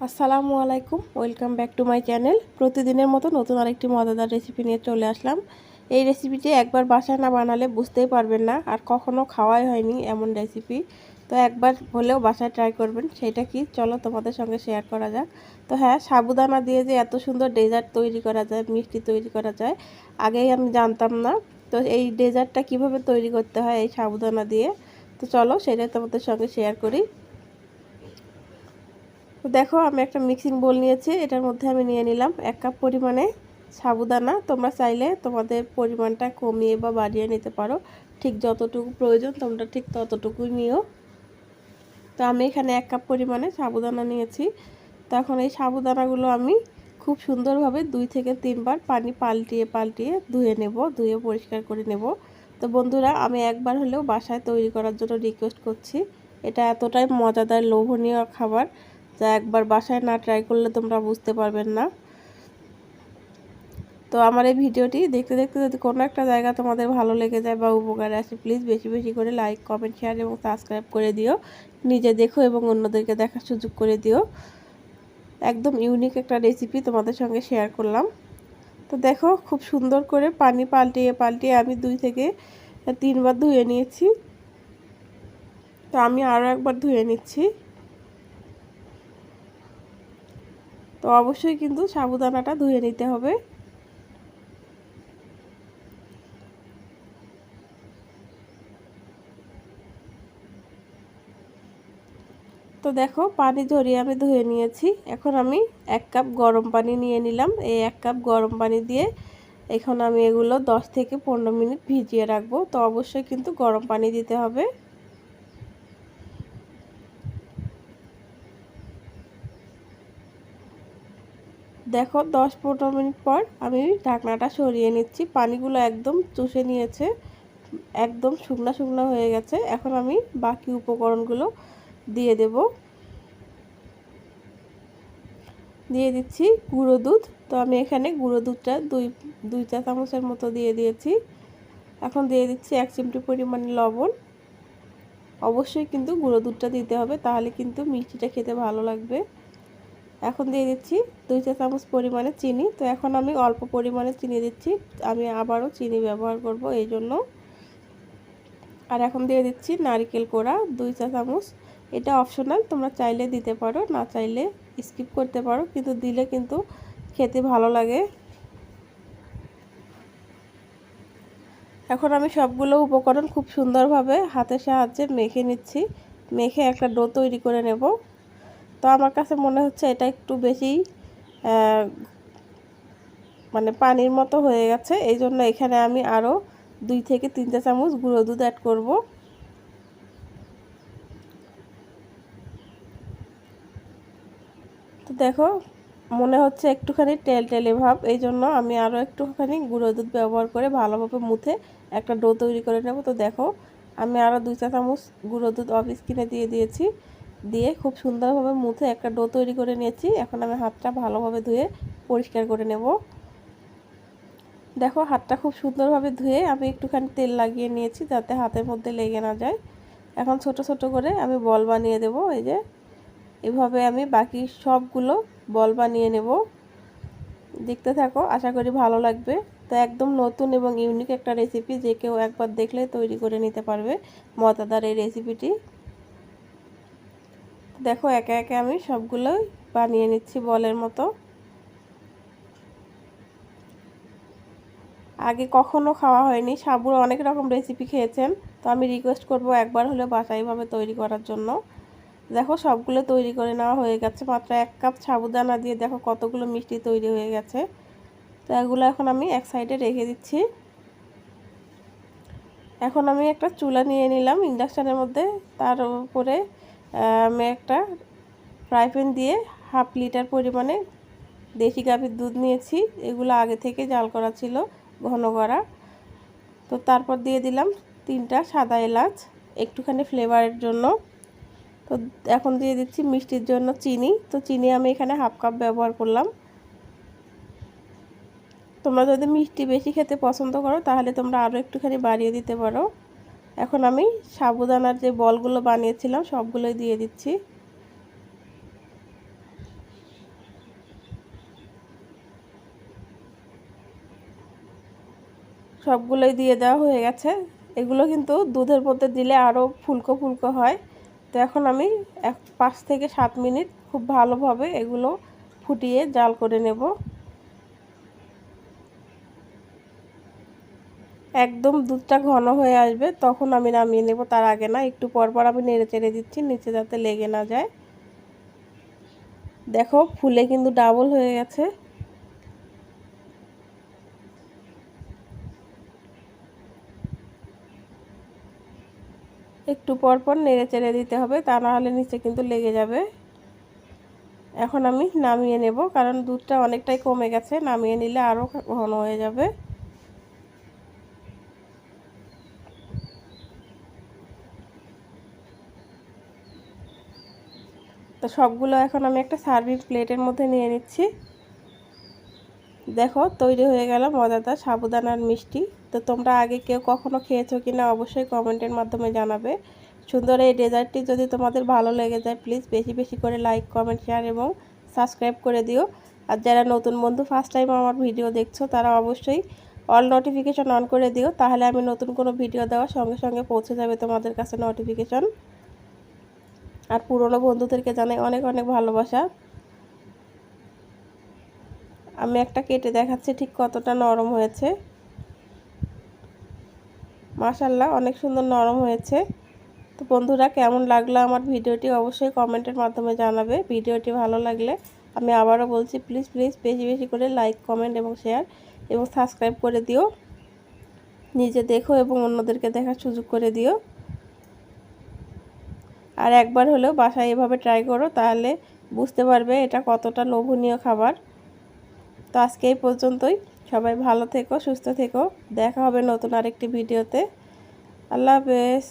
আসসালামু আলাইকুম, welcome back to my channel. প্রতিদিনের মতো নতুন আরেকটি মজাদার রেসিপি নিয়ে চলে আসলাম। এই রেসিপিটি একবার বাসায় না বানালে বুঝতেই পারবেন না, আর কখনো খাওয়াই হয়নি এমন রেসিপি তো একবার হলেও বাসায় ট্রাই করবেন, সেটা কি? চলো তোমাদের সঙ্গে শেয়ার করা যাক। তো হ্যাঁ সাবুদানা দিয়ে যে এত সুন্দর ডেজার্ট তৈরি করা যায়, মিষ্টি তৈরি করা যায়, আগেই আমি জানতাম না। তো এই ডেজার্টটা কীভাবে তৈরি করতে হয় এই সাবুদানা দিয়ে? তো চলো সেটাই তোমাদের সঙ্গে শেয়ার করি। তো দেখো, আমি একটা মিক্সিং বোল নিয়েছি। এটার মধ্যে আমি নিয়ে নিলাম এক কাপ পরিমাণে সাবুদানা। তোমরা চাইলে তোমাদের পরিমাণটা কমিয়ে বা বাড়িয়ে নিতে পারো। ঠিক যতটুকু প্রয়োজন, তোমরা ঠিক ততটুকুই নিও। তো আমি এখানে এক কাপ পরিমাণে সাবুদানা নিয়েছি। তখন এই সাবুদানাগুলো আমি খুব সুন্দরভাবে দুই থেকে তিনবার পানি পাল্টিয়ে পাল্টিয়ে ধুয়ে নেব, ধুয়ে পরিষ্কার করে নেব। তো বন্ধুরা, আমি একবার হলেও বাসায় তৈরি করার জন্য রিকোয়েস্ট করছি। এটা এতটাই মজাদার, লোভনীয় খাবার। যা একবার বাসায় না ট্রাই করলে তোমরা বুঝতে পারবেন না। তো আমার এই ভিডিওটি দেখতে দেখতে যদি কোনো একটা জায়গা তোমাদের ভালো লেগে যায় বা উপকারে আসে প্লিজ বেশি বেশি করে লাইক কমেন্ট শেয়ার এবং সাবস্ক্রাইব করে দিও। নিজে দেখো এবং অন্যদেরকে দেখার সুযোগ করে দিও। একদম ইউনিক একটা রেসিপি তোমাদের সঙ্গে শেয়ার করলাম। তো দেখো খুব সুন্দর করে পানি পাল্টিয়ে পাল্টিয়ে আমি দুই থেকে তিনবার ধুয়ে নিয়েছি। তো আমি আরও একবার ধুয়ে নিচ্ছি। তো অবশ্যই কিন্তু সাবুদানাটা ধুয়ে নিতে হবে। তো দেখো পানি ঝরিয়ে আমি ধুয়ে নিয়েছি। এখন আমি এক কাপ গরম পানি নিয়ে নিলাম। এই এক কাপ গরম পানি দিয়ে এখন আমি এগুলো 10 থেকে পনেরো মিনিট ভিজিয়ে রাখব। তো অবশ্যই কিন্তু গরম পানি দিতে হবে। দেখো, দশ পনেরো মিনিট পর আমি ঢাকনাটা সরিয়ে নিচ্ছি। পানিগুলো একদম চুষে নিয়েছে। একদম শুকনো শুকনো হয়ে গেছে। এখন আমি বাকি উপকরণগুলো দিয়ে দেব। দিয়ে দিচ্ছি গুঁড়ো দুধ। তো আমি এখানে গুঁড়ো দুধটা দুই দুই চা চামচের মতো দিয়ে দিয়েছি। এখন দিয়ে দিচ্ছি এক চিমটি পরিমাণে লবণ। অবশ্যই কিন্তু গুঁড়ো দুধটা দিতে হবে, তাহলে কিন্তু মিষ্টিটা খেতে ভালো লাগবে। এখন দিয়ে দিচ্ছি দুই চা চামচ পরিমাণে চিনি। তো এখন আমি অল্প পরিমাণে চিনি দিচ্ছি। আমি আবারও চিনি ব্যবহার করব এই জন্য। আর এখন দিয়ে দিচ্ছি নারিকেল কোড়া, দুই চা চামচ। এটা অপশনাল, তোমরা চাইলে দিতে পারো, না চাইলে স্কিপ করতে পারো, কিন্তু দিলে কিন্তু খেতে ভালো লাগে। এখন আমি সবগুলো উপকরণ খুব সুন্দরভাবে হাতের সাহায্যে মেখে নিচ্ছি। মেখে একটা ডো তৈরি করে নেব। তো আমার কাছে মনে হচ্ছে এটা একটু বেশি মানে পানির মতো হয়ে গেছে। এই জন্য এখানে আমি আরও দুই থেকে তিনটা চামচ গুঁড়ো দুধ অ্যাড করব। তো দেখো, মনে হচ্ছে একটুখানি তেল টেলে ভাব, এই জন্য আমি আরও একটুখানি গুঁড়ো দুধ ব্যবহার করে ভালোভাবে মুথে একটা ডো তৈরি করে নেব। তো দেখো, আমি আরও দুই চা চামচ গুঁড়ো দুধ অফ স্কিনে দিয়ে দিয়েছি। দিয়ে খুব সুন্দরভাবে মুথে একটা ডো তৈরি করে নিয়েছি। এখন আমি হাতটা ভালোভাবে ধুয়ে পরিষ্কার করে নেব। দেখো, হাতটা খুব সুন্দরভাবে ধুয়ে আমি একটুখানি তেল লাগিয়ে নিয়েছি যাতে হাতের মধ্যে লেগে না যায়। এখন ছোট ছোট করে আমি বল বানিয়ে দেব এই যে। এভাবে আমি বাকি সবগুলো বল বানিয়ে নেব। দেখতে থাকো, আশা করি ভালো লাগবে। তো একদম নতুন এবং ইউনিক একটা রেসিপি যে কেউ একবার দেখলে তৈরি করে নিতে পারবে। মজাদার এই রেসিপিটি দেখো, একে একে আমি সবগুলোই বানিয়ে নিচ্ছি বলের মতো। আগে কখনো খাওয়া হয়নি। সাবুর অনেক রকম রেসিপি খেয়েছেন। তো আমি রিকোয়েস্ট করব একবার হলে বাসাইভাবে তৈরি করার জন্য। দেখো, সবগুলো তৈরি করে নেওয়া হয়ে গেছে। মাত্র এক কাপ সাবুদানা দিয়ে দেখো কতগুলো মিষ্টি তৈরি হয়ে গেছে। তো এগুলো এখন আমি এক সাইডে রেখে দিচ্ছি। এখন আমি একটা চুলা নিয়ে নিলাম। ইন্ডাকশানের মধ্যে তার উপরে আমি একটা ফ্রাই প্যান দিয়ে হাফ লিটার পরিমাণে দেশি গাভীর দুধ নিয়েছি। এগুলো আগে থেকে জাল করা ছিল, ঘন করা। তো তারপর দিয়ে দিলাম তিনটা সাদা এলাচ, একটুখানি ফ্লেভারের জন্য। তো এখন দিয়ে দিচ্ছি মিষ্টির জন্য চিনি। তো চিনি আমি এখানে হাফ কাপ ব্যবহার করলাম। তোমরা যদি মিষ্টি বেশি খেতে পছন্দ করো, তাহলে তোমরা আরও একটুখানি বাড়িয়ে দিতে পারো। এখন আমি সাবুদানার যে বলগুলো বানিয়েছিলাম, সবগুলোই দিয়ে দিচ্ছি। সবগুলোই দিয়ে দেওয়া হয়ে গেছে। এগুলো কিন্তু দুধের মধ্যে দিলে আরও ফুলকো ফুলকো হয়। তো এখন আমি এক, পাঁচ থেকে সাত মিনিট খুব ভালোভাবে এগুলো ফুটিয়ে জাল করে নেব। একদম দুধটা ঘন হয়ে আসবে, তখন আমি নামিয়ে নেব। তার আগে না, একটু পর পর আমি নেড়ে চেড়ে দিচ্ছি, নিচে যাতে লেগে না যায়। দেখো, ফুলে কিন্তু ডাবল হয়ে গেছে। একটু পর পর নেড়ে চেড়ে দিতে হবে, তা না হলে নিচে কিন্তু লেগে যাবে। এখন আমি নামিয়ে নেব, কারণ দুধটা অনেকটাই কমে গেছে, নামিয়ে নিলে আরও ঘন হয়ে যাবে। তো সবগুলো এখন আমি একটা সার্ভিং প্লেটের মধ্যে নিয়ে নিচ্ছি। দেখো, তৈরি হয়ে গেল মজাদার সাবুদানার মিষ্টি। তো তোমরা আগে কেউ কখনো খেয়েছো কি না অবশ্যই কমেন্টের মাধ্যমে জানাবে। সুন্দর এই ডেজার্টটি যদি তোমাদের ভালো লেগে যায় প্লিজ বেশি বেশি করে লাইক কমেন্ট শেয়ার এবং সাবস্ক্রাইব করে দিও। আর যারা নতুন বন্ধু ফার্স্ট টাইম আমার ভিডিও দেখছ, তারা অবশ্যই অল নোটিফিকেশন অন করে দিও। তাহলে আমি নতুন কোনো ভিডিও দেওয়ার সঙ্গে সঙ্গে পৌঁছে যাবে তোমাদের কাছে নোটিফিকেশন আর পুরনো বন্ধুদেরকে জানাই অনেক অনেক ভালোবাসা। আমি একটা কেটে দেখাচ্ছি ঠিক কতটা নরম হয়েছে। মাশাল্লাহ অনেক সুন্দর নরম হয়েছে। তো বন্ধুরা, কেমন লাগল আমার ভিডিওটি অবশ্যই কমেন্টের মাধ্যমে জানাবে। ভিডিওটি ভালো লাগলে আমি আবারও বলছি প্লিজ প্লিজ বেশি বেশি করে লাইক কমেন্ট এবং শেয়ার এবং সাবস্ক্রাইব করে দিও। নিজে দেখো এবং অন্যদেরকে দেখার সুযোগ করে দিও। আর একবার হলেও বাসায় এভাবে ট্রাই করো, তাহলে বুঝতে পারবে এটা কতটা লোভনীয় খাবার। তো আজকে এই পর্যন্তই। সবাই ভালো থেকো, সুস্থ থেকো। দেখা হবে নতুন আরেকটি ভিডিওতে। আল্লাহ হাফেজ।